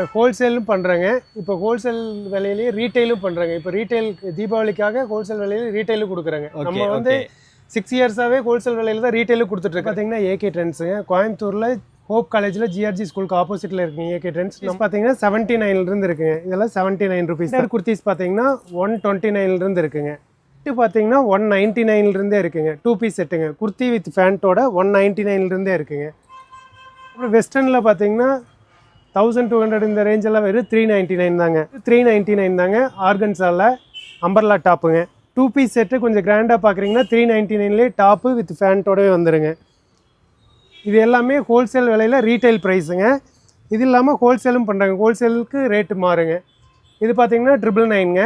இப்போ ஹோல்சேலும் பண்ணுறாங்க இப்போ ஹோல்சேல் விலையிலேயே ரீட்டைலும் பண்ணுறாங்க இப்போ ரீட்டைல் தீபாவளிக்காக ஹோல்சேல் விலையில ரீட்டைலும் கொடுக்குறாங்க. நம்ம வந்து சிக்ஸ் இயர்ஸாகவே ஹோல்சேல் விலையில தான் ரீட்டைலும் கொடுத்துட்ருக்கோம் பார்த்தீங்கன்னா ஏகே ட்ரெண்ட்ஸுங்க கோயம்புத்தூரில் ஹோப் காலேஜில் ஜிஆர்ஜி ஸ்கூலுக்கு ஆப்போசிட்டில் இருக்குங்க ஏகே ட்ரெண்ட்ஸ் நம்ம பார்த்தீங்கன்னா செவன்ட்டி நைன்லேருந்து இருக்குங்க. இதெல்லாம் செவன்ட்டி நைன் ருபீஸ் குர்த்திஸ் பார்த்தீங்கன்னா ஒன் டுவெண்ட்டி நைன்லேருந்து இருக்குங்க. இது பார்த்தீங்கன்னா ஒன் நைன்ட்டி நைன்லேருந்தே இருக்குங்க. டூ பீஸ் செட்டுங்க குர்த்தி வித் ஃபேண்ட்டோட ஒன் நைன்ட்டி நைன்லேருந்தே இருக்குங்க. அப்புறம் வெஸ்டர்னில் பார்த்தீங்கன்னா தௌசண்ட் டூ ஹண்ட்ரட் இந்த ரேஞ்செல்லாம் வெறும் த்ரீ நைன்ட்டி நைன் தாங்க. த்ரீ நைன்ட்டி நைன் தாங்க. ஆர்கன்ஸாவில் அம்பர்லா டாப்புங்க டூ பீஸ் செட்டு கொஞ்சம் கிராண்டாக பார்க்குறீங்கன்னா த்ரீ நைன்ட்டி நைன்லேயே டாப்பு வித் ஃபேண்ட்டோடவே வந்துடுங்க இது எல்லாமே ஹோல்சேல் விலையில் ரீட்டைல் ப்ரைஸுங்க இது இல்லாமல் ஹோல்சேலும் பண்ணுறாங்க ஹோல்சேலுக்கு ரேட்டு மாறுங்க. இது பார்த்தீங்கன்னா ட்ரிபிள் நைனுங்க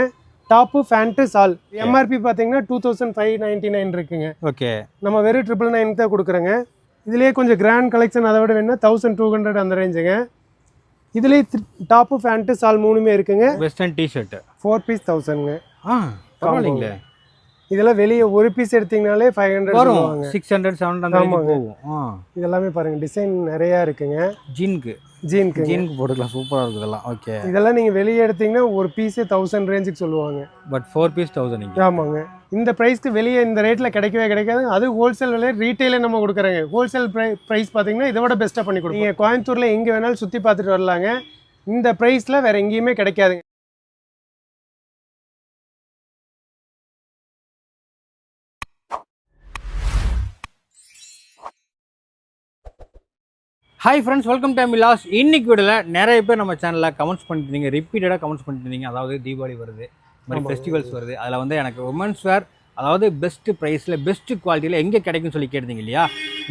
டாப்பு ஃபேண்ட்டு சால் எம்ஆர்பி பார்த்தீங்கன்னா two thousand five ninety nine இருக்குங்க. ஓகே நம்ம வெறும் ட்ரிபிள் நைன் தான் கொடுக்குறோங்க. இதுலேயே கொஞ்சம் கிராண்ட் கலெக்ஷன் அதை விட வேணால் தௌசண்ட் டூ ஹண்ட்ரட் அந்த ரேஞ்சுங்க இதுலேயே டாப்பு ஃபேண்ட்டு சால் மூணுமே இருக்குங்க. வெஸ்டர்ன் டிஷர்ட் ஃபோர் பீஸ் தௌசண்ட்ங்க ஆ பரவாயில்லைங்களே. இதெல்லாம் வெளியே ஒரு பீஸ் எடுத்தீங்கனாலே ஃபைவ் ஹண்ட்ரட் வரும். சிக்ஸ் ஹண்ட்ரட் செவன் ஹண்ட்ரட் போகும். இதெல்லாமே பாருங்கள் டிசைன் நிறையா இருக்குங்க. ஜீனுக்கு ஜீனுக்கு ஜீனுக்கு போட்டுக்கலாம் சூப்பராக இருக்குது இதெல்லாம். ஓகே இதெல்லாம் நீங்கள் வெளியே எடுத்தீங்கன்னா ஒரு பீஸே தௌசண்ட் ரேஞ்சுக்கு சொல்லுவாங்க. பட் ஃபோர் பீஸ் தௌசண்ட் ஆமாங்க. இந்த ப்ரைஸ்க்கு வெளியே இந்த ரேட்டில் கிடைக்கவே கிடைக்காது. அது ஹோல்சேல் விலையை ரீட்டைலே நம்ம கொடுக்குறாங்க. ஹோல்சேல் ப்ரை ப்ரைஸ் பார்த்தீங்கன்னா இதை விட பெஸ்ட்டாக பண்ணி கொடுக்கும் நீங்கள் கோயம்புத்தூரில் எங்கே வேணாலும் சுற்றி பார்த்துட்டு வரலாங்க. இந்த ப்ரைஸில் வேறு எங்கேயுமே கிடைக்காதுங்க. Hi friends welcome time loss இன்னைக்கு விடல நிறைய பேர் நம்ம சேனலில் கமெண்ட்ஸ் பண்ணிட்டு இருந்தீங்க. ரிப்பீட்டடாக கமெண்ட்ஸ் பண்ணிட்டு இருந்தீங்க. அதாவது தீபாவளி வருது. மாதிரி. ஃபெஸ்டிவல்ஸ் வருது. அதில் வந்து எனக்கு உமன்ஸ் வேர் அதாவது பெஸ்ட் ப்ரைஸில் பெஸ்ட் குவாலிட்டியில் எங்கே கிடைக்கும்னு சொல்லி கேட்டிருந்தீங்க இல்லையா?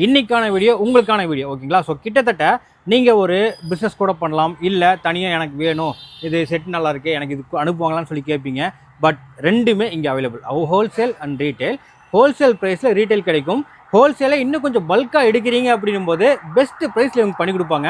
இன்னைக்கான வீடியோ உங்களுக்கான வீடியோ ஓகேங்களா ஸோ கிட்டத்தட்ட நீங்கள் ஒரு பிஸ்னஸ் கூட பண்ணலாம். இல்லை தனியாக எனக்கு வேணும். இது செட் நல்லா இருக்கு எனக்கு இது அனுப்புவாங்களான்னு சொல்லி கேட்பீங்க பட் ரெண்டுமே இங்கே available wholesale and retail wholesale ப்ரைஸில் ரீட்டைல் கிடைக்கும். ஹோல்சேலை இன்னும் கொஞ்சம் பல்காக எடுக்கிறீங்க அப்படின்னும் போது பெஸ்ட் ப்ரைஸில் இவங்க பண்ணி கொடுப்பாங்க.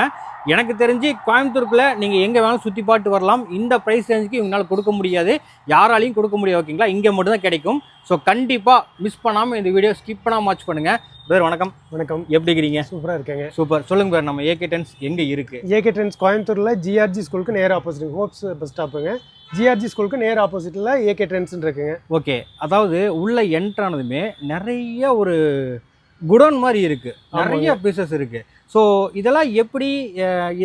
எனக்கு தெரிஞ்சு கோயம்புத்தூருக்குள்ள நீங்கள் எங்கே வேணாலும் சுற்றி பார்த்து வரலாம். இந்த ப்ரைஸ் ரேஞ்சுக்கு இவங்களால கொடுக்க முடியாது. யாராலையும் கொடுக்க முடியாது ஓகேங்களா இங்கே மட்டும் தான் கிடைக்கும். ஸோ கண்டிப்பாக மிஸ் பண்ணாமல் இந்த வீடியோ ஸ்கிப் பண்ணாமல் வாட்ச் பண்ணுங்கள் பேர் வணக்கம். வணக்கம். எப்படி இருக்கிறீங்க? சூப்பராக இருக்கேங்க. சூப்பர். சொல்லுங்க பேர் நம்ம ஏகே டென்ஸ் எங்கே இருக்குது ஏகே ட்ரெண்ட்ஸ் கோயம்புத்தூரில் ஜிஆர்ஜி ஸ்கூலுக்கு நேர் ஆப்போசிட் ஹோப்ஸ் பஸ் ஸ்டாப்புங்க ஜிஆர்ஜி ஸ்கூலுக்கு நேர் ஆப்போசிட்டில் ஏகே ட்ரெண்ட்ஸ்னு இருக்குங்க. ஓகே அதாவது உள்ள என்ட்ரானதுமே நிறைய ஒரு குடோன் மாதிரி இருக்கு. நிறைய பீசஸ் இருக்கு. ஸோ இதெல்லாம் எப்படி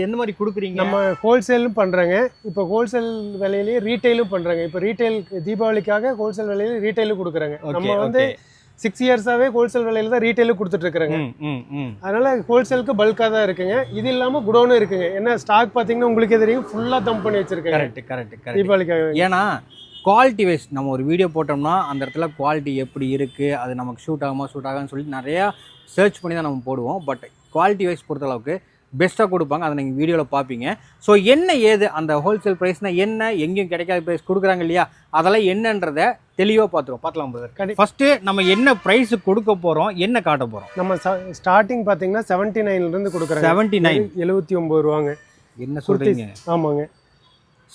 எந்த மாதிரி கொடுக்குறீங்க? நம்ம ஹோல்சேலும் பண்ணுறாங்க இப்போ ஹோல்சேல் விலையிலேயே ரீட்டைலும் பண்ணுறாங்க இப்போ ரீட்டைல் தீபாவளிக்காக ஹோல்சேல் விலையில ரீட்டைலும் கொடுக்குறாங்க. நம்ம வந்து சிக்ஸ் இயர்ஸாகவே ஹோல்சேல் விலையில தான் ரீட்டைலும் கொடுத்துட்ருக்குறாங்க அதனால ஹோல்சேலுக்கு பல்காக தான் இருக்குங்க. இது இல்லாமல் குடோனும் இருக்குங்க. ஏன்னா ஸ்டாக் பார்த்தீங்கன்னா உங்களுக்கே தெரியும். ஃபுல்லாக தம்ப் பண்ணி வச்சிருக்காங்க. கரெக்ட் கரெக்ட் கரெக்ட் தீபாவளிக்காக. ஏன்னா குவாலிட்டி வைஸ் நம்ம ஒரு வீடியோ போட்டோம்னா அந்த இடத்துல குவாலிட்டி எப்படி இருக்குது அது நமக்கு ஷூட் ஆகுமா ஷூட் ஆகான்னு சொல்லி நிறையா சர்ச் பண்ணி தான் நம்ம போடுவோம். பட் குவாலிட்டி வைஸ் பொறுத்தளவுக்கு பெஸ்ட்டாக கொடுப்பாங்க. அதை நீங்கள் வீடியோவில் பார்ப்பீங்க ஸோ என்ன ஏது அந்த ஹோல்சேல் ப்ரைஸ்னால் என்ன எங்கேயும் கிடைக்காத ப்ரைஸ் கொடுக்குறாங்க இல்லையா? அதெல்லாம் என்னன்றதை தெளிவாக பார்த்துருவோம் பார்க்கலாம் பிரதர் ஃபஸ்ட்டு நம்ம என்ன ப்ரைஸ் கொடுக்க போகிறோம் என்ன காட்ட போகிறோம் நம்ம ஸ்டார்டிங் பார்த்தீங்கன்னா செவன்ட்டி நைன்லேருந்து கொடுக்குறாங்க. செவன்ட்டி நைன் எழுபத்தி ஒம்பது ரூபாங்க. என்ன சொல்கிறீங்க ஆமாங்க.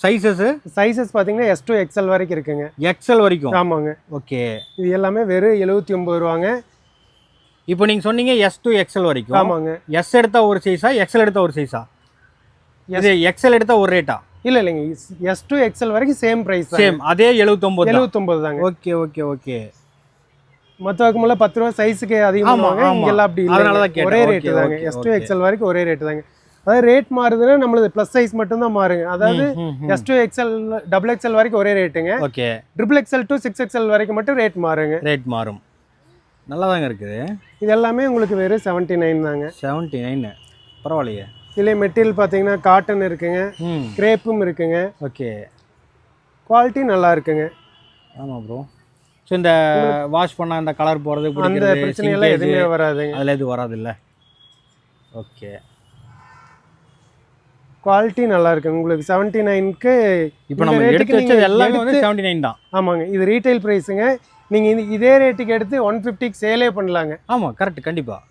சைஸஸ் சைஸஸ் பார்த்தீங்கன்னா எஸ் டூ எக்ஸ்எல் வரைக்கும் இருக்குங்க. எக்ஸல் வரைக்கும்? ஆமாங்க. ஓகே இது எல்லாமே வெறும் எழுபத்தி ஒம்பது ரூபாங்க. இப்போ நீங்கள் சொன்னீங்க எஸ் டு எக்ஸல் வரைக்கும். ஆமாங்க. எஸ் எடுத்தா ஒரு சைஸா எக்ஸல் எடுத்தா ஒரு சைஸா இது எக்ஸல் எடுத்தா ஒரு ரேட்டா இல்லை இல்லைங்க. எஸ் டூ எக்ஸ்எல் வரைக்கும் சேம் ப்ரைஸ் சேம் அதே எழுபத்தொம்பது எழுபத்தொம்பது தாங்க. ஓகே ஓகே ஓகே மற்றவங்க மேலே பத்து ரூபா சைஸுக்கு அதிகமாவாங்க ஆமா. இங்கெல்லாம் அப்படி அதனால தான். ஒரே ரேட்டு தாங்க. S to. எக்ஸ்எல் வரைக்கும் ஒரே ரேட்டு தாங்க. அதாவது ரேட் மாறுதுன்னா நம்மளது ப்ளஸ் சைஸ் மட்டும் தான் மாறுங்க. அதாவது S to XL double XL வரைக்கும் ஒரே ரேட்டுங்க okay triple XL to six XL வரைக்கும் மட்டும் ரேட் மாறுங்க. ரேட் மாறும். நல்லா தாங்க இருக்குது. இது எல்லாமே உங்களுக்கு வெறும் செவன்ட்டி நைன் தாங்க. செவன்ட்டி நைன் பரவாயில்லையே. இதிலே மெட்டீரியல் பார்த்தீங்கன்னா காட்டன் இருக்குங்க. கிரேப்பும் இருக்குங்க. ஓகே குவாலிட்டி நல்லா இருக்குங்க. ஆமாம் ப்ரோ ஸோ இந்த வாஷ் பண்ணால் இந்த கலர் போகிறது அந்த பிரச்சனையெல்லாம் எதுவுமே வராதுங்க. அதில் எதுவும் வராதுல்ல? ஓகே குவாலிட்டி நல்லா இருக்குங்க உங்களுக்கு செவன்ட்டி நைனுக்கு இப்போ நம்ம எடுத்து வச்சது எல்லாமே வந்து செவன்ட்டி நைன் தான். ஆமாங்க. இது ரீட்டைல் ப்ரைஸுங்க நீங்கள் இது இதே ரேட்டுக்கு எடுத்து ஒன் ஃபிஃப்டிக்கு சேலே பண்ணலாங்க. ஆமாம் கரெக்ட் கண்டிப்பாக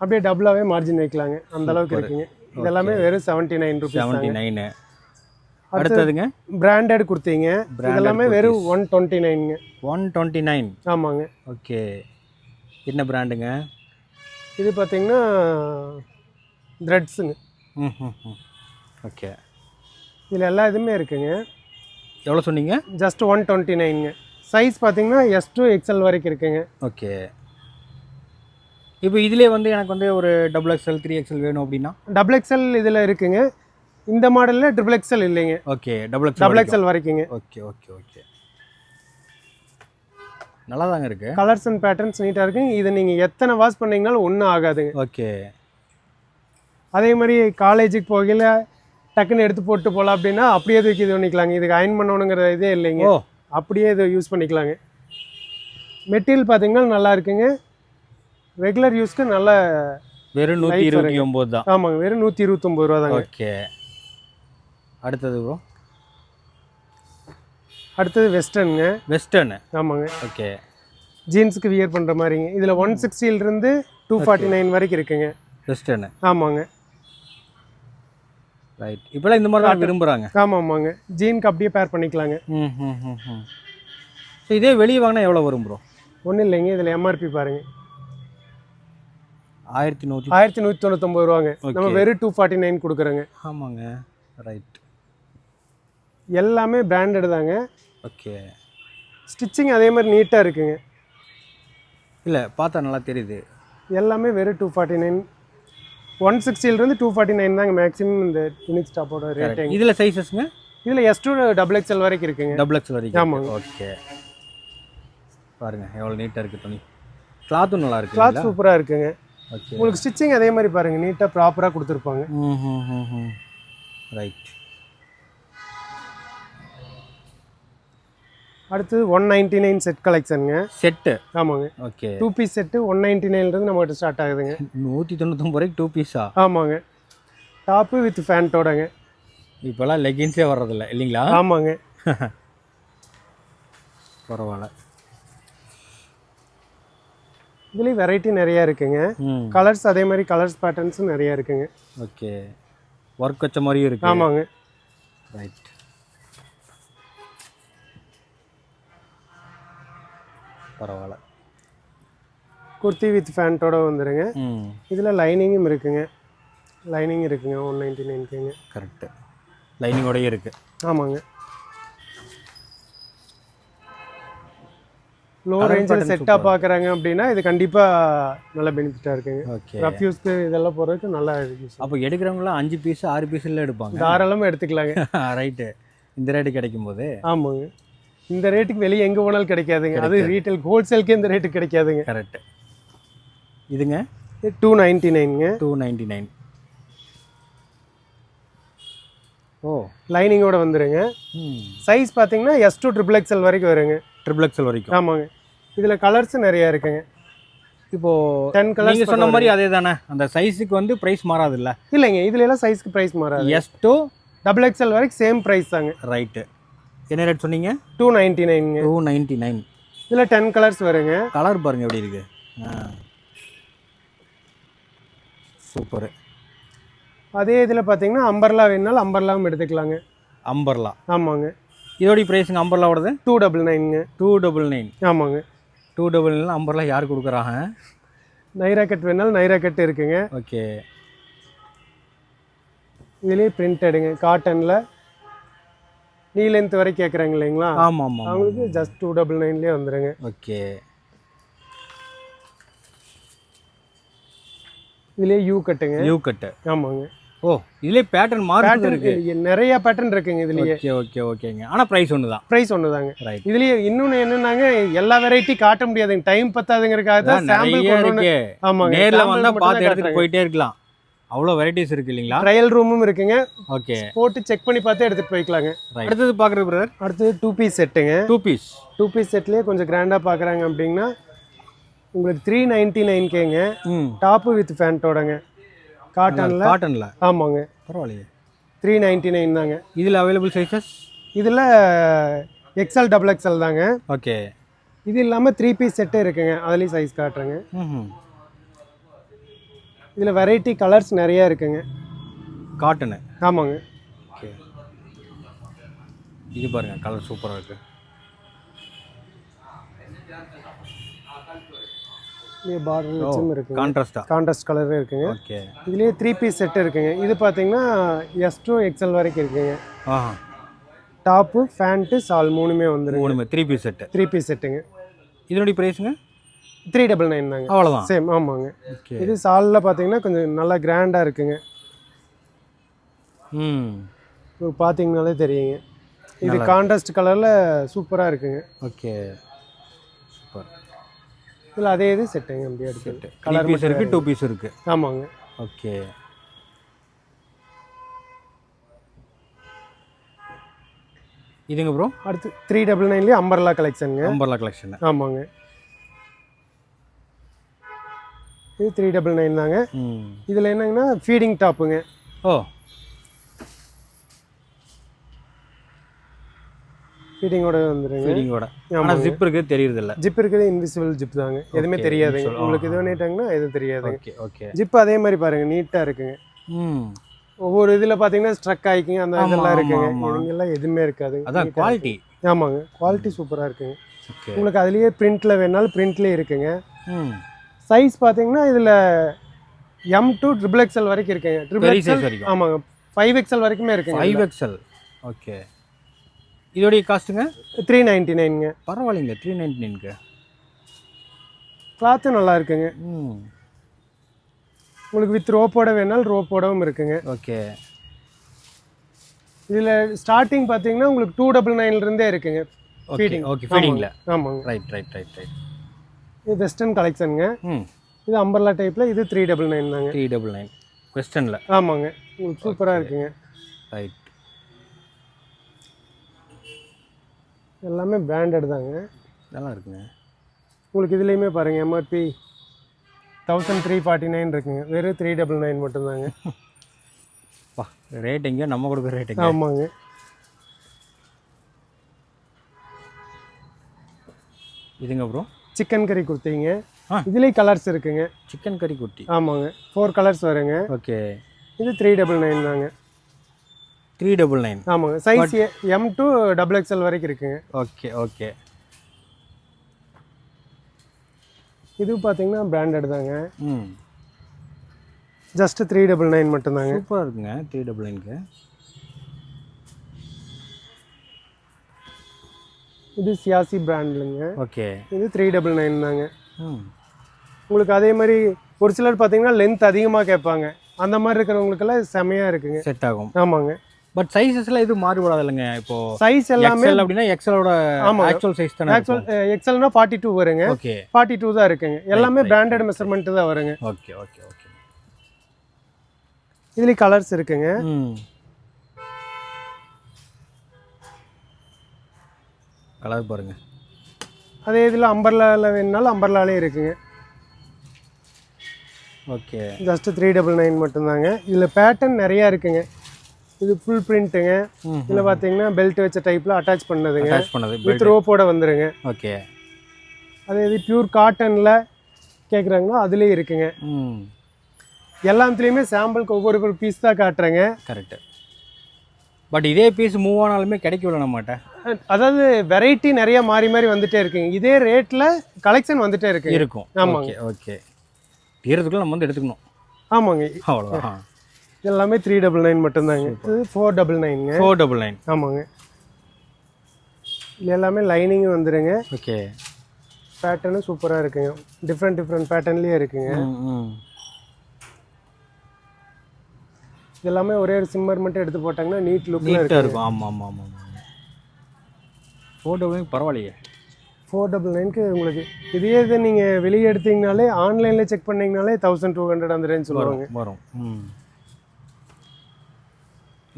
அப்படியே டபுளாகவே மார்ஜின் வைக்கலாங்க. அந்த அளவுக்கு. இருக்குங்க. இது எல்லாமே வெறும் seventy nine rupees seventy nine அடுத்தது அடுத்ததுங்க? பிராண்டட் கொடுத்தீங்க இதெல்லாமே வெறும் ஒன் டுவெண்ட்டி நைனுங்க ஒன் டுவெண்ட்டி நைன் ஆமாங்க. ஓகே. என்ன பிராண்டுங்க இது பார்த்தீங்கன்னா த்ரெட்ஸுங்க ஓகே இதில் எல்லா இதுவுமே இருக்குங்க. எவ்வளோ சொன்னீங்க? ஜஸ்ட் ஒன் டுவெண்ட்டி நைனுங்க சைஸ் பார்த்தீங்கன்னா எஸ் டூ எக்ஸ்எல் வரைக்கும் இருக்குங்க. ஓகே இப்போ இதிலே வந்து எனக்கு வந்து ஒரு டபுள் எக்ஸ்எல் த்ரீ எக்ஸ்எல் வேணும் அப்படின்னா? டபுள் எக்ஸ்எல் இதில் இருக்குங்க. இந்த மாடலில் ட்ரிபிள் எக்ஸ்எல் இல்லைங்க. Okay double XL double XL வரைக்குங்க. Okay okay okay நல்லா தாங்க இருக்கு கலர்ஸ் அண்ட் பேட்டர்ன்ஸ் நீட்டாக இருக்குங்க. இது நீங்கள் எத்தனை வாஷ் பண்ணீங்கனாலும் ஒன்றும் ஆகாதுங்க. ஓகே அதே மாதிரி காலேஜுக்கு போகையில் டக்குன்னு எடுத்து போட்டு போகலாம் அப்படின்னா அப்படியே தூக்கி இது பண்ணிக்கலாங்க. இதுக்கு அயன் பண்ணணுங்கிற இதே இல்லைங்க. அப்படியே இதை யூஸ் பண்ணிக்கலாங்க. மெட்டீரியல் பார்த்தீங்கன்னா நல்லா இருக்குங்க. ரெகுலர் யூஸ்க்கு நல்ல வெறும் நூற்றி இருபத்தி ஒம்பது தான். ஆமாங்க. வெறும் நூற்றி இருபத்தொம்பது ரூபா தாங்க ஓகே. அடுத்தது ப்ரோ அடுத்தது வெஸ்டர்னுங்க வெஸ்டர்னு ஆமாங்க. ஓகே. ஜீன்ஸுக்கு வியர் பண்ணுற மாதிரிங்க. இதில் ஒன் சிக்ஸ்டியிலிருந்து டூ ஃபார்ட்டி நைன் வரைக்கும் இருக்குங்க. வெஸ்டர்னு ஆமாங்க. ரைட் இப்போலாம் இந்த மாதிரி தான் விரும்புகிறாங்க ஆமாம் ஆமாங்க ஜீனுக்கு அப்படியே பேர் பண்ணிக்கலாங்க. ம் ஸோ இதே வெளியே வாங்கினா எவ்வளோ வரும் ப்ரோ ஒன்றும் இல்லைங்க. இதில் எம்ஆர்பி பாருங்க. ஆயிரத்தி நூற்றி ஆயிரத்தி நூற்றி தொண்ணூத்தொம்பது ரூபாங்க. நம்ம. வெறும் டூ ஃபார்ட்டி நைன் கொடுக்குறோங்க. ஆமாங்க. ரைட் எல்லாமே பிராண்டட் தாங்க. ஓகே ஸ்டிச்சிங் அதே மாதிரி நீட்டாக இருக்குங்க. இல்லை பார்த்தா நல்லா தெரியுது. எல்லாமே வெறும் டூ ஃபார்ட்டி நைன் ஒன் சிக்ஸ்டிலேருந்து டூ ஃபார்ட்டி நைன் தாங்க மேக்ஸிமம் இந்த யூனிக் ஸ்டாப்போட ரேட்டுங்க இதில் சைஸஸ்ங்க இதில் எஸ் டூ டபுள் எக்ஸ்எல் வரைக்கும் இருக்குங்க. டபுள் எக்ஸ் வரைக்கும் ஆமாங்க. ஓகே பாருங்க எவ்வளோ நீட்டாக இருக்குது துணி. கிளாத்தும் நல்லா இருக்கு கிளாத் சூப்பராக இருக்குங்க. உங்களுக்கு ஸ்டிச்சிங் அதே மாதிரி பாருங்க நீட்டாக ப்ராப்பராக கொடுத்துருப்பாங்க. ரைட் அடுத்து ஒன் நைன்டி நைன் செட் கலெக்ஷனுங்க செட்டு ஆமாங்க. Okay two piece set one ninety நைன்லேருந்து நம்மகிட்ட ஸ்டார்ட் ஆகுதுங்க. நூற்றி தொண்ணூத்தொம்பது ரூபாய்க்கு டூ பீஸா ஆமாங்க. டாப்பு வித் ஃபேண்ட்டோடங்க இப்போல்லாம் லெகின்ஸே வர்றதில்ல இல்லைங்களா? ஆமாங்க. பரவாயில்ல. இதுலேயும் வெரைட்டி நிறையா இருக்குங்க. கலர்ஸ் அதே மாதிரி கலர்ஸ் பேட்டர்ன்ஸும் நிறையா இருக்குங்க. ஓகே ஒர்க் வச்ச மாதிரியும் இருக்கு. ஆமாங்க. ரைட் பரவாயில்ல. குர்த்தி வித் ஃபேண்ட்டோட வந்துடுங்க இதில் லைனிங்கும் இருக்குங்க. லைனிங் இருக்குங்க ஒன் நைன்டி நைன்க்குங்க. கரெக்டு லைனிங்கோடயே இருக்கு. ஆமாங்க. லோ ரேஞ்சில் செட்டாக பார்க்குறாங்க அப்படின்னா இது கண்டிப்பாக நல்ல பெனிஃபிட்டாக இருக்குங்க. ஓகே. ரஃப் யூஸ்க்கு இதெல்லாம் போகிறதுக்கு நல்லா யூஸ் அப்போ எடுக்கிறவங்களாம் அஞ்சு பீஸ் ஆறு பீஸில் எடுப்பாங்க. தாராளமாக எடுத்துக்கலாங்க. ரைட்டு இந்த ரேட்டு கிடைக்கும் போது ஆமாங்க. இந்த ரேட்டுக்கு வெளியே எங்கே போனாலும் கிடைக்காதுங்க. அது ரீட்டைல் ஹோல்சேலுக்கே இந்த ரேட்டுக்கு கிடைக்காதுங்க. கரெக்டு இதுங்க? டூ நைன்ட்டி நைனுங்க டூ நைன்டி நைன் ஓ. லைனிங்கோட வந்துருங்க. சைஸ் பார்த்தீங்கன்னா எஸ் டூ ட்ரிபிள் எக்ஸ்எல் வரைக்கும் வருங்க. ட்ரிபிள் எக்ஸல் வரைக்கும். ஆமாங்க. இதில் கலர்ஸ் நிறையா இருக்குங்க. இப்போ டென் நீங்க கலர்ஸ் சொன்ன மாதிரி அதே தானே அந்த சைஸுக்கு வந்து ப்ரைஸ் மாறாதுல்ல. இல்லைங்க இதுல எல்லாம் சைஸ்க்கு ப்ரைஸ் மாறாது. எஸ் டூ டபுள் எக்ஸ்எல் வரைக்கும் சேம் ப்ரைஸ் தாங்க. ரைட்டு என்ன ரேட் சொன்னீங்க? டூ நைன்ட்டி நைனுங்க டூ நைன்டி நைன் இதில் டென் கலர்ஸ் வருங்க. கலர் பாருங்க எப்படி இருக்கு. சூப்பரு அதே இதில் பார்த்தீங்கன்னா அம்பர்லா வேணுனாலும் அம்பர்லாவும் எடுத்துக்கலாங்க. அம்பர்லா ஆமாங்க. இதோடைய ப்ரைஸுங்க அம்பர்லாவோடது டூ டபுள் நைனுங்க டூ டபுள் நைன் ஆமாங்க. டூ டபுள் நைன் அம்பர்லா யார் கொடுக்குறாங்க? நைரா கட் வேணாலும் நைரா கட் இருக்குங்க. ஓகே இதுலேயே பிரிண்டடுங்க காட்டனில் நீ லென்த் வரை கேட்குறாங்க இல்லைங்களா? ஆமாம் ஆமாம் அவங்களுக்கு ஜஸ்ட் டூ டபுள் நைன்லேயே வந்துடுங்க ஓகே. இதுலேயே யூ கட்டுங்க. New cut. ஆமாங்க. ஓ இதுலேயே பேட்டர்ன் பேட்டர்ன் இருக்கு. நிறைய பேட்டர்ன் இருக்குங்க இதுலேயே. ஓகே ஓகே ஓகேங்க. ஆனால் ப்ரைஸ் ஒன்று தான் ப்ரைஸ் ஒன்று தாங்க ரைட் இதுலயே இன்னொன்னு என்னன்னாங்க எல்லா வெரைட்டி காட்ட முடியாதுங்க. டைம் பத்தாதுங்கிறதுக்காக தான் சாம்பிள் கொண்டு ஆமாங்க. நேர்ல வந்தா பார்த்து எடுத்துட்டு போயிட்டே இருக்கலாம். அவ்வளோ வெரைட்டிஸ் இருக்கு இல்லைங்களா? ட்ரையல் ரூமும் இருக்குங்க. ஓகே போட்டு செக் பண்ணி பார்த்து எடுத்துட்டு போய்க்கலாங்க. அடுத்தது பார்க்குறது பிரதர் அடுத்தது டூ பீஸ் செட்டுங்க டூ பீஸ் டூ பீஸ் செட்லேயே கொஞ்சம் கிராண்டாக பார்க்குறாங்க அப்படின்னா உங்களுக்கு த்ரீ நைன்ட்டி நைன் கேங்க ம். டாப்பு வித் ஃபேண்ட்டோடங்க காட்டனில் காட்டனில் ஆமாங்க. பரவாயில்லையே. த்ரீ நைன்ட்டி நைன் தாங்க. இதில் அவைலபிள் சைஸஸ் இதில் எக்ஸ்எல் டபுள் எக்ஸ்எல் தாங்க. ஓகே இது இல்லாமல் த்ரீ பீஸ் செட்டே இருக்குங்க. அதுலேயும் சைஸ் காட்டுறேங்க. இதில் வெரைட்டி கலர்ஸ் நிறையா இருக்குங்க. காட்டனு ஆமாங்க. ஓகே இது பாருங்க கலர் சூப்பராக இருக்கு. இது பார்டர் இருக்குங்க. கான்ட்ராஸ்டா கலரும் இருக்குங்க. ஓகே இதுலேயே த்ரீ பீஸ் செட் இருக்குங்க. இது பார்த்தீங்கன்னா எஸ் டூ எக்ஸல் வரைக்கும் இருக்குங்க. டாப்பு ஃபேண்ட்டு சால் மூணுமே வந்துருங்க. மூணுமே three piece set three piece செட்டுங்க இதனுடைய ப்ரைஸுங்க த்ரீ டபுள் நைன் தாங்க. அவ்வளோதான் சேம் ஆமாங்க. ஓகே இது சாலில் பார்த்தீங்கன்னா கொஞ்சம் நல்லா கிராண்டாக இருக்குங்க. ம். பார்த்தீங்கனாலே தெரியுங்க. இது கான்ட்ராஸ்ட் கலரில் சூப்பராக இருக்குங்க. Okay super. இதில் அதே இது செட்டுங்க அப்படியே எடுத்து த்ரீ கலர் பீஸ் இருக்கு டூ பீஸ் இருக்கு. ஆமாங்க. ஓகே இதுங்க ப்ரோ அடுத்து த்ரீ டபுள் நைன்லேயே அம்பர்லா கலெக்ஷனுங்க அம்பர்லா கலெக்ஷன் ஆமாங்க. இது த்ரீ டபுள் நைன் தாங்க. இதில் என்னங்கன்னா ஃபீடிங் டாப்புங்க ஓ. ஃபீடிங்கோட வந்துருங்க. ஃபீடிங்கோட ஆனால் ஜிப் இருக்கு தெரியுறது இல்ல ஜிப் இருக்குது இன்விசிபிள் ஜிப் தாங்க. எதுவுமே தெரியாதுங்க. உங்களுக்கு இது பண்ணிட்டாங்கன்னா எதுவும் தெரியாதுங்க ஓகே ஓகே ஜிப் அதே மாதிரி பாருங்க நீட்டாக இருக்குங்க. ம். ஒவ்வொரு இதில் பார்த்தீங்கன்னா ஸ்ட்ரக் ஆகிக்குங்க அந்த இதெல்லாம் இருக்குங்க. இவங்கெல்லாம் எதுவுமே இருக்காது. அதான் குவாலிட்டி ஆமாங்க குவாலிட்டி சூப்பராக இருக்குங்க. உங்களுக்கு அதுலேயே பிரிண்ட்டில் வேணாலும் பிரிண்ட்லேயே இருக்குங்க. ம். சைஸ் பார்த்தீங்கன்னா இதில் எம் டு ட்ரிபிள் எக்ஸ்எல் வரைக்கும் இருக்குங்க. ட்ரிபிள் சைஸ் வரைக்கும். ஆமாங்க. ஃபைவ் எக்ஸ்எல் வரைக்குமே இருக்குங்க ஃபைவ் எக்ஸல் ஓகே இதோடைய காஸ்ட்டுங்க? த்ரீ நைன்ட்டி நைனுங்க பரவாயில்லைங்க த்ரீ நைன்டி நைனுக்கு கிளாத்தும் நல்லா இருக்குங்க. ம். உங்களுக்கு வித் ரோப்போட வேணாலும் ரோப்போடவும் இருக்குங்க. ஓகே இதில் ஸ்டார்டிங் பார்த்தீங்கன்னா உங்களுக்கு டூ டபுள் நைன்லேருந்தே இருக்குங்க. ஓகே. ஓகே ஃபீடிங்கில் ஆமாங்க. ரைட் ரைட் ரைட் ரைட் இது வெஸ்டர்ன் கலெக்ஷனுங்க இது அம்பர்லா டைப்பில் இது த்ரீ டபுள் நைன் தாங்க. த்ரீ டபுள் நைன் வெஸ்டர்னில் ஆமாங்க. உங்களுக்கு சூப்பராக இருக்குங்க. ரைட் எல்லாமே பிராண்டட் தாங்க. நல்லா இருக்குங்க உங்களுக்கு இதுலேயுமே பாருங்கள் MRP thousand three forty nine இருக்குங்க. வெறும் த்ரீ டபுள் நைன் மட்டும்தாங்க. பா ரேட் எங்கே நம்ம கொடுக்குற ரேட் எங்கே ஆமாங்க. இதுங்க ப்ரோ சிக்கன் கறி கொடுத்தீங்க. ஆ. இதுலேயும் கலர்ஸ் இருக்குங்க. சிக்கன் கறி குட்டி. ஆமாங்க. ஃபோர் கலர்ஸ் வருங்க. ஓகே. இது த்ரீ டபுள் நைன் தாங்க. த்ரீ டபுள் நைன் ஆமாங்க. Size M to double XL வரைக்கும் இருக்குங்க. Okay okay. இது பார்த்தீங்கன்னா பிராண்டட் தாங்க. ம். ஜஸ்ட் த்ரீ டபுள் நைன் மட்டும்தாங்க. சூப்பராக இருக்குங்க த்ரீ டபுள் நைனுக்கு இது சியாசி பிராண்ட்லுங்க ஓகே. இது த்ரீ டபுள் நைன் தாங்க. உங்களுக்கு அதே மாதிரி ஒரு சிலர் பார்த்தீங்கன்னா லென்த் அதிகமாக கேட்பாங்க. அந்த மாதிரி இருக்கிறவங்களுக்கெல்லாம் செமையாக இருக்குங்க. செட் ஆகும். ஆமாங்க. பட் சைஸஸ்லாம் எதுவும் மாறுபடாது இல்லைங்க இப்போ சைஸ் எல்லாமே அப்படின்னா எக்ஸலோட ஆமாங்க. ஆக்சுவல் சைஸ் தானே ஆக்சுவல் எக்ஸல்னா ஃபார்ட்டி டூ வருங்க. ஓகே. ஃபார்ட்டி டூ தான் இருக்குங்க. எல்லாமே பிராண்டட் மெஷர்மெண்ட் தான் வருங்க. Okay okay okay. இதுலேயும் கலர்ஸ் இருக்குங்க. கலர் பாருங்க. அதே இதில் அம்பர்லாவில் வேணுனாலும் அம்பர்லாலே இருக்குங்க. Okay. Just three double nine மட்டும்தாங்க. இதில் பேட்டர்ன் நிறையா இருக்குங்க. இது ஃபுல் பிரிண்ட்டுங்க இதில் பார்த்தீங்கன்னா பெல்ட் வச்ச டைப்பில் அட்டாச் பண்ணதுங்க. அட்டாச் பண்ணது. வித் ரோப்போட வந்துருங்க. ஓகே. அதே இது பியூர் காட்டனில் கேட்குறாங்களோ அதுலேயும் இருக்குங்க. எல்லாத்துலேயுமே சாம்பிளுக்கு ஒவ்வொரு ஒரு பீஸ் தான் காட்டுறேங்க. கரெக்டு பட் இதே பீஸ் மூவ் ஆனாலுமே கிடைக்கல நம்மகிட்ட. அதாவது வெரைட்டி நிறைய மாறி மாறி வந்துட்டே இருக்குங்க. இதே ரேட்டில் கலெக்ஷன் வந்துட்டே இருக்குங்க இருக்கும். ஆமாங்க. ஓகே தீரத்துக்குள்ள நம்ம வந்து எடுத்துக்கணும். ஆமாங்க. அவ்வளோதான் எல்லாமே த்ரீ டபுள் நைன் மட்டும்தாங்க. இது ஃபோர் டபுள் நைனுங்க ஃபோர் டபுள் நைன் ஆமாங்க. இது எல்லாமே லைனிங் வந்துருங்க. ஓகே. பேட்டர்னும் சூப்பராக இருக்குங்க. டிஃப்ரெண்ட் டிஃப்ரெண்ட் பேட்டர்ன்லேயே இருக்குங்க. இது எல்லாமே ஒரே ஒரு சிம்மர் மட்டும் எடுத்து போட்டாங்கன்னா நீட் லுக்கில் இருக்கு இருக்கும். ஆமாம் ஆமாம் ஆமாம் ஆமாம் ஃபோர் டபுள் நைன் பரவாயில்லையே. ஃபோர் டபுள் நைனுக்கு உங்களுக்கு இதே இது நீங்கள் வெளியே எடுத்தீங்கனாலே ஆன்லைனில் செக் பண்ணீங்கனாலே தௌசண்ட் டூ ஹண்ட்ரட் அந்த ரேஞ்ச் சொல்லுவாங்க. வரும்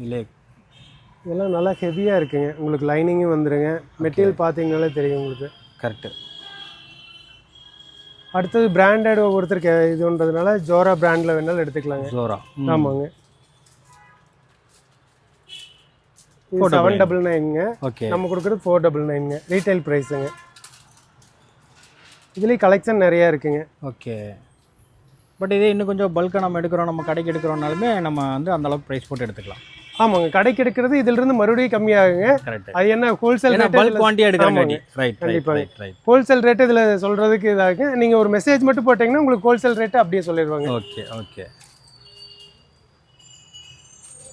இல்லை. இதெல்லாம் நல்லா ஹெவியாக இருக்குங்க. உங்களுக்கு லைனிங்கும் வந்துருங்க. மெட்டீரியல் பார்த்தீங்கனாலே தெரியும் உங்களுக்கு. கரெக்டு அடுத்தது பிராண்டட் ஒவ்வொருத்தருக்கு இதுன்றதுனால ஜோரா பிராண்டில் வேணாலும் எடுத்துக்கலாங்க. ஜோரா ஆமாங்க. செவன் டபுள் நைனுங்க ஓகே நம்ம கொடுக்குறது ஃபோர் டபுள் நைனுங்க ரீட்டைல் ப்ரைஸுங்க இதுலேயும் கலெக்ஷன் நிறையா இருக்குங்க. ஓகே பட் இதே இன்னும் கொஞ்சம் பல்காக நம்ம எடுக்கிறோம் நம்ம கடைக்கு எடுக்கிறோம்னாலுமே நம்ம வந்து அந்த அளவுக்கு ப்ரைஸ் போட்டு எடுத்துக்கலாம். ஆமாங்க. கடைக்கு எடுக்கிறது இதுல இருந்து மறுபடியும் கம்மியாகுங்க. அது என்ன ஹோல்சேல் ஏன்னா பல்க் குவான்டிட்டி எடுக்கிறாங்க. Right right. Right right wholesale rate இதுல சொல்றதுக்கு இதாகு நீங்க ஒரு மெசேஜ் மட்டும் போட்டீங்கன்னா உங்களுக்கு ஹோல்சேல் ரேட் அப்படியே சொல்லிடுவாங்க. ஓகே ஓகே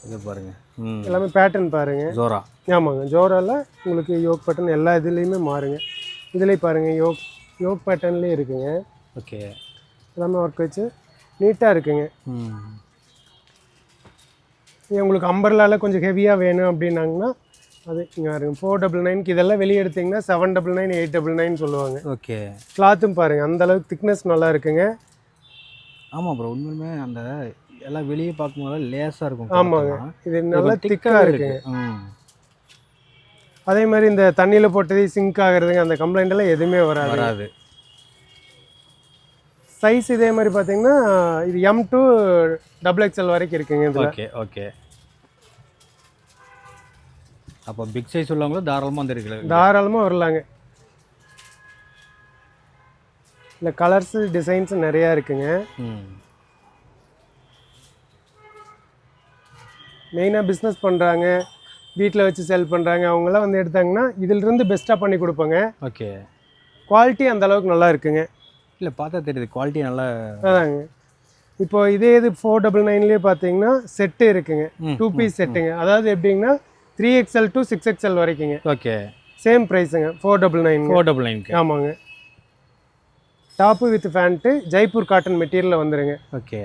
இது பாருங்க. ம் எல்லாமே பேட்டர்ன் பாருங்க. ஜோரா. ஆமாங்க ஜோரால உங்களுக்கு யோக் பேட்டர்ன் எல்லா இதுலேயுமே மாறுங்க. இதுலேயும் பாருங்க யோக் யோக் பேட்டர்ன்லேயே இருக்குங்க. ஓகே. எல்லாமே ஒர்க் வச்சு நீட்டாக இருக்குங்க. உங்களுக்கு அம்பர்லால கொஞ்சம் ஹெவியாக வேணும் அப்படின்னாங்கன்னா அது இங்கே பாருங்க ஃபோர் டபுள் நைன்க்கு இதெல்லாம் வெளியே எடுத்தீங்கன்னா seven double nine eight double nine சொல்லுவாங்க. ஓகே. கிளாத்தும் பாருங்க அந்த அளவுக்கு திக்னஸ் நல்லா இருக்குங்க. ஆமாம் ப்ரோ உண்மையுமே அந்த எல்லாம் வெளியே பார்க்கும்போது லேசாக இருக்கும் ஆமாங்க. இது இது நல்லா திக்காக இருக்கு. அதே மாதிரி இந்த தண்ணியில் போட்டது சிங்க் ஆகுறதுங்க அந்த கம்ப்ளைண்ட் எல்லாம் எதுவுமே வராது. வராது. சைஸ் இதே மாதிரி பார்த்தீங்கன்னா இது எம் டு டபுள் எக்ஸ்எல் வரைக்கும் இருக்குங்க இதில். ஓகே ஓகே அப்போ பிக் சைஸ் உள்ளவங்களும் தாராளமாக வந்துருக்குல்ல தாராளமாக வரலாங்க. இல்லை கலர்ஸு டிசைன்ஸ் நிறையா இருக்குங்க. மெயினாக பிஸ்னஸ் பண்ணுறாங்க வீட்டில் வச்சு செல் பண்ணுறாங்க அவங்களாம் வந்து எடுத்தாங்கன்னா இதிலிருந்து பெஸ்ட்டாக பண்ணி கொடுப்பாங்க. ஓகே குவாலிட்டி அந்த அளவுக்கு நல்லா இருக்குங்க. இல்லை பார்த்தா தெரியுது குவாலிட்டி நல்லா அதாங்க. இப்போ இதே இது ஃபோர் டபுள் நைன்லேயே பார்த்தீங்கன்னா செட்டு இருக்குங்க. டூ பீஸ் செட்டுங்க அதாவது எப்படிங்கன்னா three XL to six XL வரைக்குங்க. Okay same ப்ரைஸுங்க four double nine four double நைன்க்கு ஆமாங்க. Top with pant Jaipur cotton மெட்டீரியலில் வந்துருங்க. Okay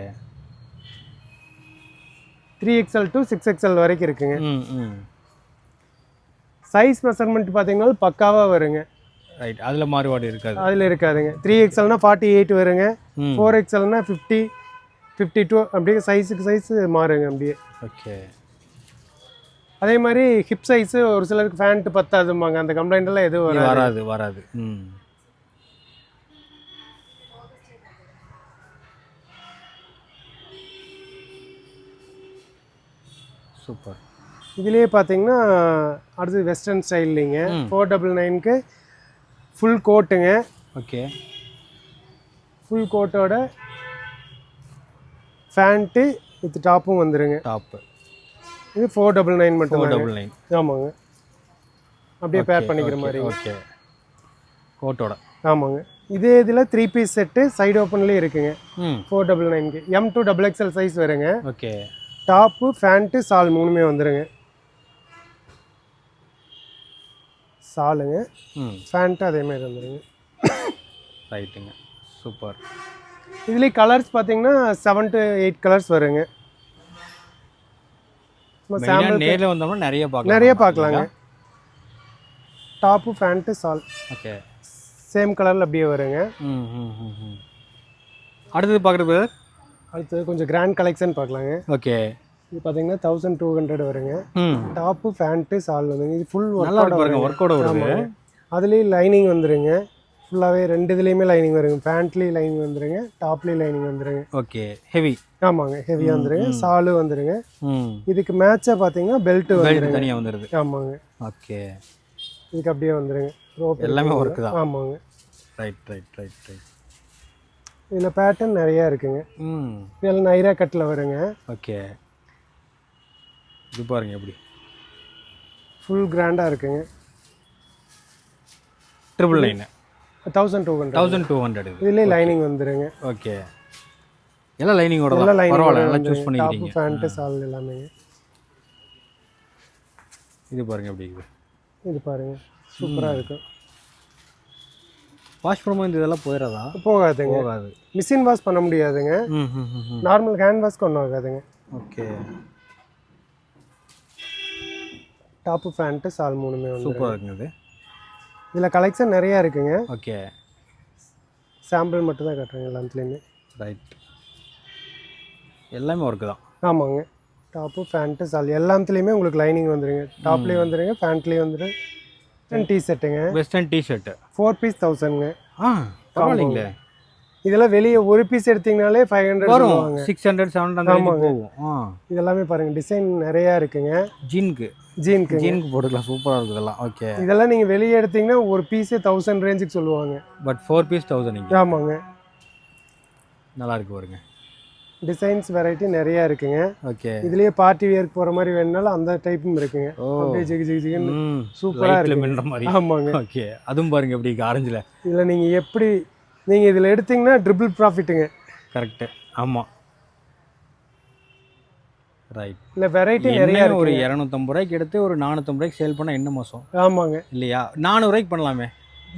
three XL to six XL வரைக்கும் இருக்குங்க. சைஸ் மெஷர்மெண்ட் பார்த்தீங்கன்னா பக்காவாக வருங்க. ரைட் அதில் மாறுபாடு இருக்காது. அதில் இருக்காதுங்க. த்ரீ எக்ஸ்எல்னா ஃபார்ட்டி எயிட் வருங்க. ஃபோர் எக்ஸ்எல்னா ஃபிஃப்டி ஃபிஃப்டி டூ அப்படியே சைஸுக்கு சைஸ் மாறுங்க அப்படியே. ஓகே அதே மாதிரி ஹிப் சைஸு ஒரு சிலருக்கு ஃபேண்ட்டு பத்தாதும்பாங்க. அந்த கம்ப்ளைண்ட் எல்லாம் எதுவும் வராது. வராது சூப்பர். இதுலேயே பார்த்தீங்கன்னா அடுத்து வெஸ்டர்ன் ஸ்டைல்லிங்க. ஃபோர் டபுள் நைனுக்கு ஃபுல் கோட்டுங்க ஓகே. ஃபுல் கோட்டோட ஃபேண்ட்டு வித் டாப்பும் வந்துருங்க. டாப்பு இது ஃபோர் டபுள் நைன் மட்டும் டபுள் நைன் ஆமாங்க. அப்படியே பேர் பண்ணிக்கிற மாதிரி ஓகே. கோட்டோட ஆமாங்க. இதே இதில் த்ரீ பீஸ் செட்டு சைடு ஓப்பன்லேயே இருக்குங்க. Four double நைன்க்கு M to double XL size வருங்க ஓகே. டாப்பு ஃபேண்ட்டு சால் மூணுமே வந்துருங்க. சாலுங்க. ஃபேண்ட்டு அதே மாதிரி வந்துருங்க. ரைட்டுங்க. சூப்பர். இதுலேயே கலர்ஸ் பார்த்தீங்கன்னா செவன் டு எயிட் கலர்ஸ் வருங்க. நேரில் வந்தோம்னா நிறைய பார்க்கலாம் நிறைய பார்க்கலாங்க top pant shawl. Okay. Same கலரில் அப்படியே வருங்க. ம் ம் ம் ம். அடுத்தது பார்க்குறது அடுத்தது கொஞ்சம் கிராண்ட் கலெக்ஷன் பார்க்கலாங்க. ஓகே. இது பார்த்தீங்கன்னா தௌசண்ட் டூ ஹண்ட்ரட் வருங்க. டாப்பு ஃபேண்ட்டு சால் வந்துங்க. இது ஃபுல் நல்லா பாருங்க ஒர்க்கோட வருது ஆமாங்க. அதுலேயும் லைனிங் வந்துருங்க. ஃபுல்லாகவே ரெண்டு இதுலேயுமே லைனிங் வருங்க. பேண்ட்லேயும் லைனிங் வந்துருங்க. டாப்லேயும் லைனிங் வந்துருங்க. ஓகே. ஹெவி ஆமாங்க. ஹெவியாக வந்துருங்க. சாலு வந்துருங்க. இதுக்கு மேட்சாக பார்த்தீங்கன்னா பெல்ட் வந்துருங்க. தனியாக வந்துடுது ஆமாங்க. ஓகே. இதுக்கு அப்படியே வந்துருங்க. ரோப் எல்லாமே ஒர்க்கு தான். ஆமாங்க. ரைட் ரைட் ரைட் ரைட் இதில் பேட்டர்ன் நிறையா இருக்குங்க. ம். இதெல்லாம் நைரா கட்டில் வருங்க. ஓகே. இது பாருங்க எப்படி. ஃபுல் கிராண்டாக இருக்குங்க. Triple nine thousand two hundred thousand two hundred இது. இதுலேயே லைனிங் வந்துருங்க. ஓகே. எல்லாம் லைனிங்கோட எல்லாம் லைனிங் பரவாயில்ல நல்லா சூஸ் பண்ணிக்கிறீங்க. ஃபேண்ட்டு சால் எல்லாமே. இது பாருங்க எப்படி இது பாருங்க. சூப்பராக இருக்கும் வாஷ் பண்ணும்போது இந்த இதெல்லாம் போயிடாதா போகாதுங்க. போகாது. மிஷின் வாஷ் பண்ண முடியாதுங்க. நார்மல் ஹேண்ட் வாஷ்க்கு ஒன்றும் ஆகாதுங்க ஓகே. டாப்பு ஃபேண்ட்டு சால் மூணுமே சூப்பராக இருக்குங்க இது. இதில் கலெக்ஷன் நிறையா இருக்குங்க. ஓகே. சாம்பிள் மட்டும் தான் கட்டுறேங்க எல்லாத்துலேயுமே. ரைட் எல்லாமே ஒர்க்கு தான். ஆமாங்க. டாப்பு ஃபேண்ட்டு சால் எல்லாத்துலேயுமே உங்களுக்கு லைனிங் வந்துருங்க. டாப்லேயும் வந்துருங்க ஃபேண்ட்லேயும் வந்துருங்க T செட்டுங்க western T shirt four piece தௌசண்ட்ங்க ஆ பரவாயில்லைங்களே. இதெல்லாம் வெளியே ஒரு பீஸ் எடுத்தீங்கனாலே ஃபைவ் ஹண்ட்ரட் வரும். சிக்ஸ் ஹண்ட்ரட் செவன் ஹண்ட்ரட் போகும். ஆ. இதெல்லாமே பாருங்க டிசைன் நிறையா இருக்குங்க. ஜீனுக்கு ஜீனுக்கு ஜீனுக்கு போட்டுக்கலாம் சூப்பராக இருக்குது இதெல்லாம். ஓகே இதெல்லாம் நீங்கள் வெளியே எடுத்தீங்கன்னா ஒரு பீஸே தௌசண்ட் ரேஞ்சுக்கு சொல்லுவாங்க. பட் ஃபோர் பீஸ் தௌசண்ட் ஆமாங்க. நல்லா இருக்கு பாருங்க. டிசைன்ஸ் வெரைட்டி நிறைய இருக்குங்க. ஓகே. இதுலயே பார்ட்டி வியர்க்கு போற மாதிரி வேணுனாலும் அந்த டைப்பும் இருக்குங்க. அப்படியே ஜிகு ஜிகு ஜிகுன்னு சூப்பரா இருக்கு. ஆமாங்க. ஓகே. அதுவும் பாருங்க எப்படி ஆரஞ்சில் இதுல நீங்க எப்படி நீங்க இதுல எடுத்தீங்கன்னா ட்ரிபிள் ப்ராஃபிட்டுங்க கரெக்டு ஆமாம் ரைட் இல்ல வெரைட்டி நிறைய ஒரு இரநூத்தம்பது ரூபாய்க்கு எடுத்து ஒரு நானூற்றம்பது ரூபாய்க்கு சேல் பண்ணால் என்ன மோசம்? ஆமாங்க. இல்லையா? நானூறுரூவாய்க்கு பண்ணலாமே.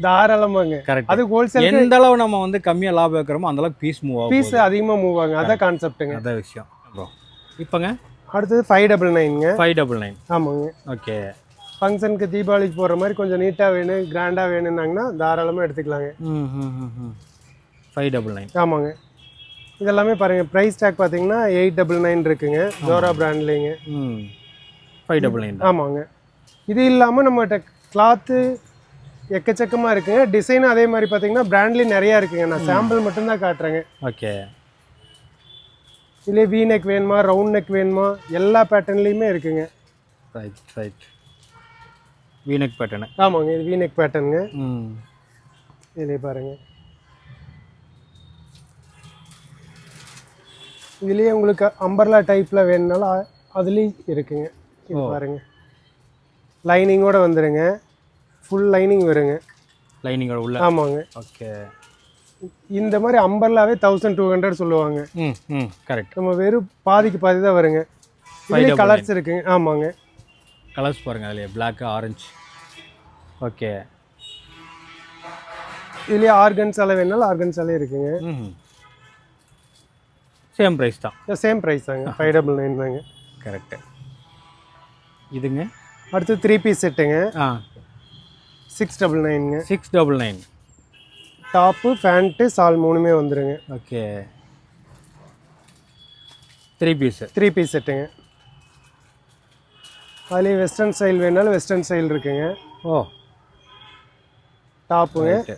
தாராளமாங்க. கரெக்ட் அது ஹோல்சேல் எந்த அளவு நம்ம வந்து கம்மியாக லாபம் வைக்கிறோமோ அந்த அளவுக்கு பீஸ் மூவ் ஆகும் பீஸ் அதிகமா மூவ் ஆகுங்க. அதான் கான்செப்ட்டுங்க அதான் விஷயம். இப்போங்க? அடுத்தது ஃபைவ் டபுள் நைனுங்க ஃபைவ் டபுள் நைன் ஆமாங்க. ஓகே ஃபங்க்ஷனுக்கு தீபாவளிக்கு போற மாதிரி கொஞ்சம் நீட்டா வேணும் கிராண்டா வேணும்னாங்கன்னா தாராளமா எடுத்துக்கலாங்க. ம் ஃபைவ் டபுள் நைன் ஆமாங்க. இதெல்லாமே பாருங்க ப்ரைஸ் டேக் பார்த்தீங்கன்னா எயிட் டபுள் நைன் இருக்குங்க. ஜோரா பிராண்ட்லேங்க ம். ஃபைவ் டபுள் நைன் ஆமாங்க. இது இல்லாமல் நம்மகிட்ட கிளாத்து எக்கச்சக்கமாக இருக்குங்க. டிசைனும் அதே மாதிரி பார்த்தீங்கன்னா பிராண்ட்லேயும் நிறையா இருக்குங்க. நான் சாம்பிள் மட்டும்தான் காட்டுறேங்க. ஓகே. இதுலேயே வி நெக் வேணுமா ரவுண்ட் நெக் வேணுமா எல்லா பேட்டர்ன்லேயுமே இருக்குங்க. ரைட் ரைட் வீனக் பேட்டர்னு ஆமாங்க இது வி நெக் பேட்டர்னுங்க ம். இதுலேயே பாருங்க. இதுலேயே உங்களுக்கு அம்பர்லா டைப்பில் வேணுனாலும் அதுலேயும் இருக்குங்க. இது பாருங்க. லைனிங்கோட வந்துருங்க. ஃபுல் லைனிங் வருங்க. லைனிங்கோட உள்ள. ஆமாங்க. ஓகே இந்த மாதிரி அம்பர்லாவே தௌசண்ட் டூ ஹண்ட்ரட் சொல்லுவாங்க. ம் ம் கரெக்ட் நம்ம வெறும் பாதிக்கு பாதி தான் வருங்க. இதுலேயே கலர்ஸ் இருக்குங்க ஆமாங்க. கலர்ஸ் பாருங்கள் அதில் பிளாக் ஆரஞ்சு ஓகே இதுலேயே ஆர்கன் சாலை வேணாலும் ஆர்கன் சாலை இருக்குங்க. சேம் ப்ரைஸ் தான். சேம் ப்ரைஸ் தாங்க. ஃபைவ் டபுள் நைன் தாங்க. கரெக்டு இதுங்க? அடுத்து த்ரீ பீஸ் செட்டுங்க ஆ. Six double நைனுங்க six double nine top pant shawl மூணுமே வந்துருங்க. Okay three piece three piece செட்டுங்க அதுலேயே வெஸ்டர்ன் ஸ்டைல் வேணாலும் வெஸ்டர்ன் ஸ்டைல் இருக்குங்க. ஓ. டாப்புங்க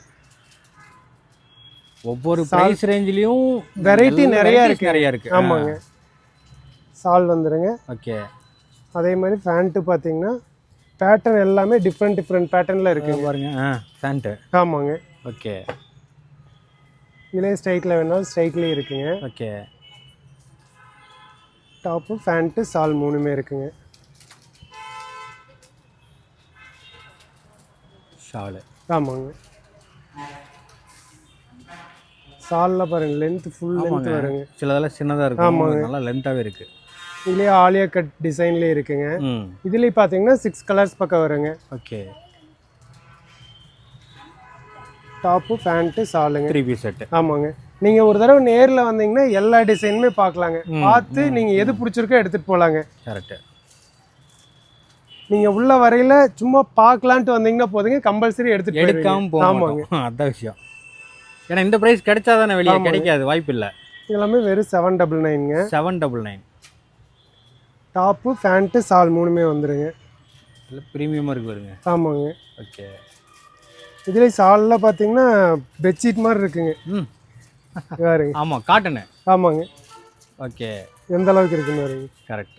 ஒவ்வொரு ப்ரைஸ் ரேஞ்சிலையும் Variety நிறைய இருக்கு. நிறைய இருக்கு. ஆமாங்க. சால் வந்துருங்க. ஓகே அதே மாதிரி ஃபேண்ட்டு பார்த்தீங்கன்னா பேட்டர்ன் எல்லாமே டிஃப்ரெண்ட் டிஃப்ரெண்ட் பேட்டர்னில் இருக்குங்க. பாருங்க. ஆ ஃபேண்ட்டு ஆமாங்க. ஓகே. இதுலேயே ஸ்ட்ரைட்டில் வேணாலும் ஸ்ட்ரைட்லேயே இருக்குங்க. ஓகே. டாப்பு ஃபேண்ட்டு சால் மூணுமே இருக்குங்க. ஷாலு ஆமாங்க. சாலில் பாருங்க லென்த் ஃபுல் லென்த் வருங்க. சிலதெல்லாம் சின்னதாக இருக்கும். நல்லா லென்த்தாகவே இருக்கு. இதுலேயே ஆலியா கட் டிசைன்லேயே இருக்குங்க. இதுலேயே பார்த்தீங்கன்னா சிக்ஸ் கலர்ஸ் பக்கம் வருங்க. ஓகே. டாப்பு ஃபேண்ட்டு சாலுங்க த்ரீ பீஸ் செட்டு ஆமாங்க. நீங்கள் ஒரு தடவை நேரில் வந்தீங்கன்னா எல்லா டிசைனுமே பார்க்கலாங்க பார்த்து நீங்கள் எது பிடிச்சிருக்கோ எடுத்துகிட்டு போகலாங்க கரெக்டு நீங்கள் உள்ள வரையில சும்மா பார்க்கலான்ட்டு வந்தீங்கன்னா போதுங்க. கம்பல்சரி எடுத்துகிட்டு எடுக்காம போக ஆமாங்க. அதான் விஷயம். ஏன்னா இந்த ப்ரைஸ் கிடைச்சா தானே வெளியே கிடைக்காது. வாய்ப்பு இல்லை எல்லாமே வெறும் seven double நைனுங்க seven double nine top pant shawl மூணுமே வந்துருங்க. இல்லை ப்ரீமியமாக இருக்கு பாருங்க. ஆமாங்க. ஓகே இதுலேயே சாலில் பார்த்தீங்கன்னா பெட்ஷீட் மாதிரி இருக்குங்க. ம். பாருங்க. ஆமாம் காட்டனு ஆமாங்க. ஓகே எந்த அளவுக்கு இருக்குன்னு பாருங்க. கரெக்ட்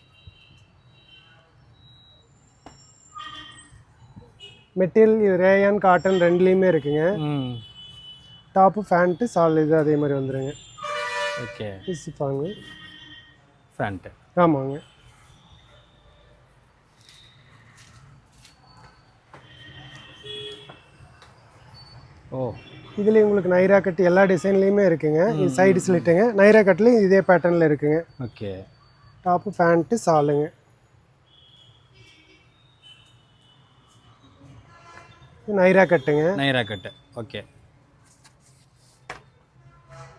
மெட்டீரியல் ரேயான் காட்டன் ரெண்டுலேயுமே இருக்குங்க. டாப்பு ஃபேண்ட்டு சால் இது அதே மாதிரி வந்துருங்க. ஓகே ஃபேண்ட்டு ஆமாங்க. ஓ. இதுலேயே உங்களுக்கு நைரா கட் எல்லா டிசைன்லேயுமே இருக்குங்க. இது சைடு ஸ்லிட்டுங்க நைரா கட்லேயும் இதே பேட்டர்னில் இருக்குங்க. ஓகே. டாப்பு ஃபேண்ட்டு சாலுங்க நைரா கட்டுங்க. நைரா கட்டு. ஓகே.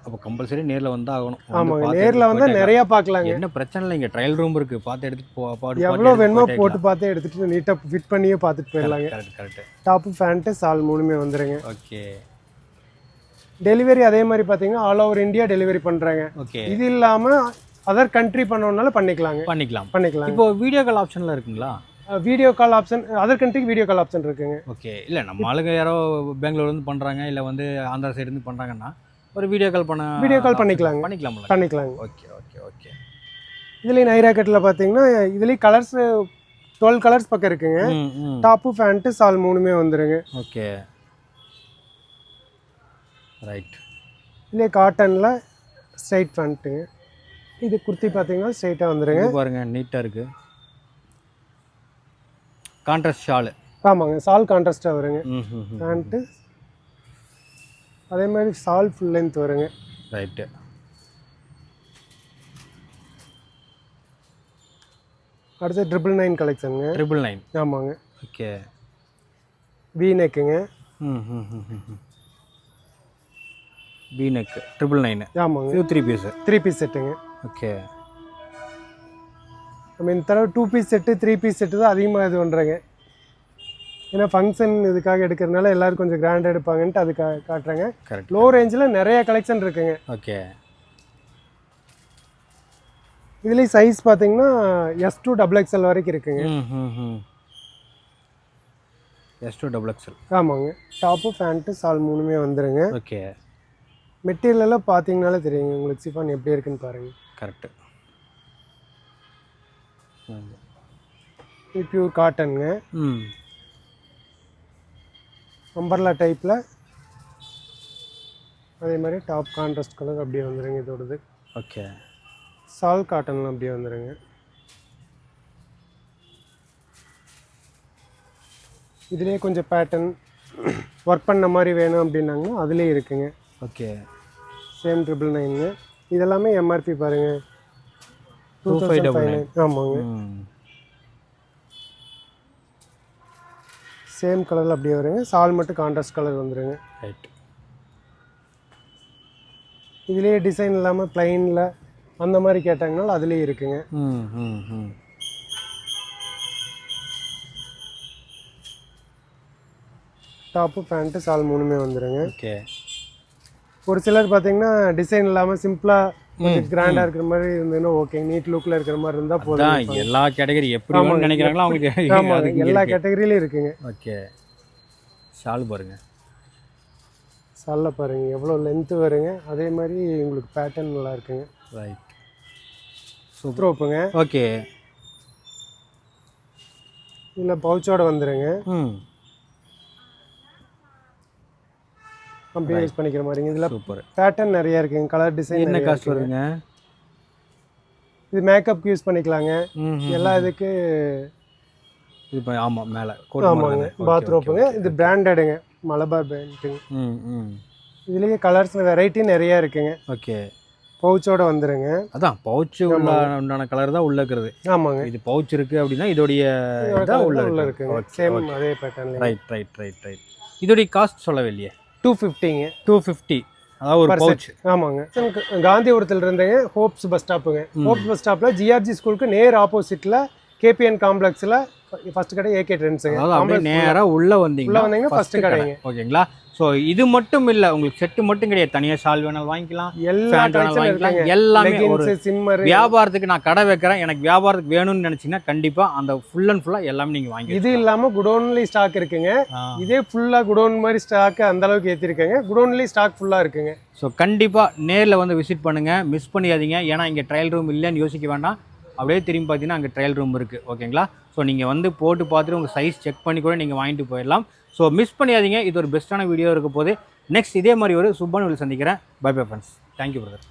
அப்போ கம்பல்சரி நேரில் ஆகணும். வந்து ஆமாங்க பார்த்து நேரில் எடுத்துட்டு போயிட்டே நிறையா பார்க்கலாங்க. என்ன பிரச்சனை இல்லை இங்கே ட்ரையல் ரூம் இருக்கு பார்த்து எடுத்துட்டு போ பாட்டு எவ்வளோ வேணுமோ போட்டு பார்த்து எடுத்துகிட்டு நீட்டாக ஃபிட் பண்ணியே பார்த்துட்டு போயிடலாங்க. Correct correct top pant shawl மூணுமே வந்துருங்க. ஓகே டெலிவரி அதே மாதிரி பார்த்தீங்கன்னா ஆல் ஓவர் இந்தியா டெலிவரி பண்ணுறாங்க ஓகே இது இல்லாமல் அதர் கண்ட்ரி பண்ணோம்னாலும் பண்ணிக்கலாங்க. பண்ணிக்கலாம். பண்ணிக்கலாம். இப்போ வீடியோ கால் ஆப்ஷன்ல இருக்குங்களா? வீடியோ கால் ஆப்ஷன் அதர் கண்ட்ரிக்கு வீடியோ கால் ஆப்ஷன் இருக்குங்க. ஓகே இல்லை நம்ம ஆளுங்க யாரோ பெங்களூர்ல இருந்து பண்ணுறாங்க இல்லை வந்து ஆந்திரா சைடு இருந்து பண்ணுறாங்கன்னா ஒரு வீடியோ கால் பண்ண Video call பண்ணிக்கலாங்க. பண்ணிக்கலாம்ல. பண்ணிக்கலாங்க. ஓகே ஓகே ஓகே இதுலேயும் நைரா கட்டில் பார்த்தீங்கன்னா இதுலேயும் கலர்ஸ் டுவெல் கலர்ஸ் பக்கம் இருக்குங்க. டாப்பு ஃபேண்ட்டு சால் மூணுமே வந்துருங்க. ஓகே ரைட் இதுலேயே காட்டனில் ஸ்ட்ரைட் ஃபேண்ட்டுங்க இது குர்த்தி பார்த்தீங்கன்னா ஸ்ட்ரைட்டாக வந்துருங்க. பாருங்க நீட்டாக இருக்கு. கான்ட்ராஸ்ட் ஷாலு ஆமாங்க சால் கான்ட்ராஸ்டாக வருங்க. ம் ம் பேண்ட்டு அதே மாதிரி சால் ஃபுல் லென்த் வருங்க. ரைட்டு அடுத்து ட்ரிபிள் நைன் கலெக்ஷனுங்க ட்ரிபிள் நைன் ஆமாங்க. ஓகே வி நெக்குங்க பி நெக் ட்ரிபிள் நைனு ஆமாங்க. இது த்ரீ பீஸு த்ரீ பீஸ் செட்டுங்க ஓகே நம்ம இந்த தடவை two piece set three piece set தான் அதிகமாக இது பண்ணுறேங்க ஏன்னா ஃபங்க்ஷன் இதுக்காக எடுக்கிறதுனால எல்லோரும் கொஞ்சம் கிராண்டாக எடுப்பாங்கன்ட்டு அதுக்காக காட்டுறேங்க. கரெக்ட் லோ ரேஞ்சில் நிறைய கலெக்ஷன் இருக்குங்க. ஓகே இதுலேயும் சைஸ் பார்த்தீங்கன்னா எஸ் டூ டபுள் எக்ஸ்எல் வரைக்கும் இருக்குங்க. எஸ் டூ டபுள் எக்ஸல் ஆமாங்க. டாப்பு பேண்ட்டு சால் மூணுமே வந்துருங்க. ஓகே மெட்டீரியலெல்லாம் பார்த்தீங்கனாலே தெரியுங்க. உங்களுக்கு சிஃபான் எப்படி இருக்குன்னு பாருங்கள் கரெக்டு இது பியூர் காட்டனுங்க ம். அம்பர்லா டைப்பில் அதே மாதிரி டாப் கான்ட்ராஸ்ட் கலர் அப்படியே வந்துருங்க இதோடது. ஓகே சால் காட்டன்லாம் அப்படியே வந்துருங்க. இதுலேயே கொஞ்சம் பேட்டர்ன் ஒர்க் பண்ண மாதிரி வேணும் அப்படின்னாங்கன்னா அதுலேயே இருக்குங்க. ஓகே சேம் ட்ரிபிள் நைனுங்க இதெல்லாமே எம்ஆர்பி பாருங்கள் டூ ஃபைவ் டபுள் நைன் ஆமாங்க. சேம் கலரில் அப்படியே வருங்க. சால் மட்டும் கான்ட்ராஸ்ட் கலர் வந்துருங்க. ரைட் இதுலேயே டிசைன் இல்லாமல் ப்ளைனில் அந்த மாதிரி கேட்டாங்கனாலும் அதுலேயே இருக்குங்க. டாப்பு பேண்ட்டு சால் மூணுமே வந்துருங்க. ஓகே ஒரு சிலர் பார்த்தீங்கன்னா டிசைன் இல்லாமல் சிம்பிளாக கொஞ்சம் கிராண்டாக இருக்கிற மாதிரி இருந்ததுன்னா ஓகே நீட் லுக்கில் இருக்கிற மாதிரி இருந்தால் போதும். எல்லா கேட்டகரி எப்படி நினைக்கிறாங்களோ அவங்களுக்கு எல்லா கேட்டகரியிலையும் இருக்குங்க. ஓகே ஷால் பாருங்க. சால்ல பாருங்க எவ்வளோ லென்த்து வருங்க? அதே மாதிரி உங்களுக்கு பேட்டர்ன் நல்லா இருக்குங்க. ரைட் சூப்பரோப்புங்க ஓகே இதில் பவுச்சோட வந்துருங்க. ம். அப்படியே யூஸ் பண்ணிக்கிற மாதிரிங்க. இதில் சூப்பர் பேட்டர்ன் நிறைய இருக்குங்க. கலர் டிசைன் என்ன காஸ்ட் வருதுங்க இது மேக்கப்க்கு யூஸ் பண்ணிக்கலாங்க. எல்லா இதுக்கு இது இப்போ ஆமாம் மேலே ஆமாங்க. பாத்ரூப்புங்க இது பிராண்டடுங்க மலபார் பிராண்டுங்க இதுலேயே கலர்ஸ் வெரைட்டி நிறைய இருக்குங்க. ஓகே பவுச்சோட வந்துருங்க. அதான் பவுச்சு உண்டான கலர் தான் உள்ள இருக்கிறது ஆமாங்க. இது பவுச் இருக்கு அப்படின்னா இதோடைய உள்ள உள்ள இருக்கு. இருக்குங்க. சேம் அதே பேட்டர்ன்ல ரைட் ரைட் ரைட் ரைட் இதோடைய காஸ்ட் சொல்லவே இல்லையே டூ ஃபிஃப்டிங்க டூ ஃபிஃப்டி அதாவது ஒரு பவுச் ஆமாங்க. காந்திபுரத்தில் இருந்தேங்க ஹோப்ஸ் பஸ் ஸ்டாப்புங்க ஹோப்ஸ் பஸ் ஸ்டாப்பில் ஜிஆர்ஜி ஸ்கூலுக்கு நேர் ஆப்போசிட்டில் கேபிஎன் காம்ப்ளெக்ஸில் ஃபர்ஸ்ட் கடை ஏகே ட்ரெண்ட்ஸுங்க அதாவது அப்படியே நேரா உள்ள உள்ள வந்தீங்கன்னா ஃபர்ஸ்ட் கடை. கடைங்க. ஓகேங்களா? ஸோ இது மட்டும் இல்ல உங்களுக்கு செட்டு மட்டும் கிடையாது. தனியா ஷால் வேணாலும் வாங்கிக்கலாம் வேணாலும் வாங்கிக்கலாம். எல்லாமே ஒரு சிம்மர் வியாபாரத்துக்கு நான் கடை வைக்கிறேன். எனக்கு வியாபாரத்துக்கு வேணும்னு நினைச்சீங்கன்னா கண்டிப்பா அந்த ஃபுல் அண்ட் ஃபுல்லா எல்லாமே நீங்க வாங்கி இது இல்லாம குடோன்லி ஸ்டாக் இருக்குங்க. இதே ஃபுல்லா குடோன் மாதிரி ஸ்டாக் அந்த அளவுக்கு ஏத்திருக்கேங்க. குடோன்லி ஸ்டாக் ஃபுல்லா இருக்குங்க. ஸோ கண்டிப்பாக நேரில் வந்து விசிட் பண்ணுங்கள் மிஸ் பண்ணிடாதீங்க ஏன்னா இங்கே ட்ரையல் ரூம் இல்லைன்னு யோசிக்க வேண்டாம். அப்படியே திரும்பி பார்த்தீங்கன்னா அங்கே ட்ரையல் ரூம் இருக்குது ஓகேங்களா ஸோ நீங்கள் வந்து போட்டு பார்த்துட்டு உங்கள் சைஸ் செக் பண்ணி கூட நீங்கள் வாங்கிட்டு போயிடலாம். ஸோ மிஸ் பண்ணியாதீங்க. இது ஒரு பெஸ்ட்டான வீடியோ இருக்க போது நெக்ஸ்ட் இதே மாதிரி ஒரு சுப்பான சந்திக்கிறேன். Bye bye friends thank you brother